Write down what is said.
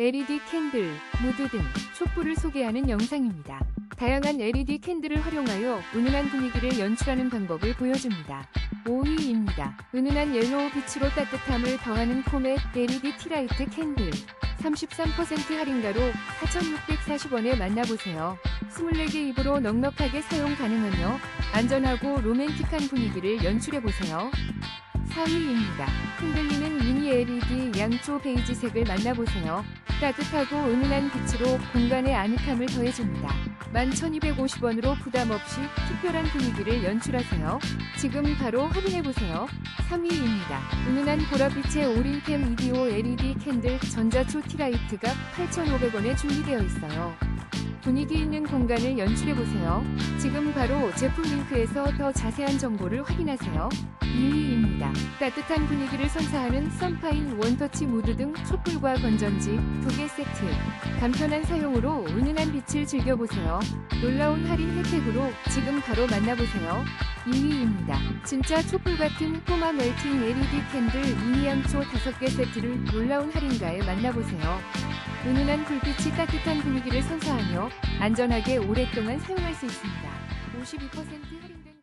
LED 캔들, 무드 등 촛불을 소개하는 영상입니다. 다양한 LED 캔들을 활용하여 은은한 분위기를 연출하는 방법을 보여줍니다. 5위입니다. 은은한 옐로우 빛으로 따뜻함을 더하는 코멧 LED 티라이트 캔들. 33% 할인가로 4,640원에 만나보세요. 24개 입으로 넉넉하게 사용 가능하며 안전하고 로맨틱한 분위기를 연출해보세요. 4위입니다. 흔들리는 미니 LED 양초 베이지색을 만나보세요. 따뜻하고 은은한 빛으로 공간에 아늑함을 더해줍니다. 11,250원으로 부담 없이 특별한 분위기를 연출하세요. 지금 바로 확인해보세요. 3위입니다. 은은한 보랏빛의 오린템 EDO LED 캔들 전자초 티라이트가 8,500원에 준비되어 있어요. 분위기 있는 공간을 연출해보세요. 지금 바로 제품 링크에서 더 자세한 정보를 확인하세요. 2위입니다. 따뜻한 분위기를 선사하는 썬파인 원터치 무드 등 촛불과 건전지 2개 세트. 간편한 사용으로 은은한 빛을 즐겨보세요. 놀라운 할인 혜택으로 지금 바로 만나보세요. 2위입니다. 진짜 촛불 같은 꼬마 멜팅 LED 캔들 미니 양초 5개 세트를 놀라운 할인가에 만나보세요. 은은한 불빛이 따뜻한 분위기를 선사하며 안전하게 오랫동안 사용할 수 있습니다. 52% 할인된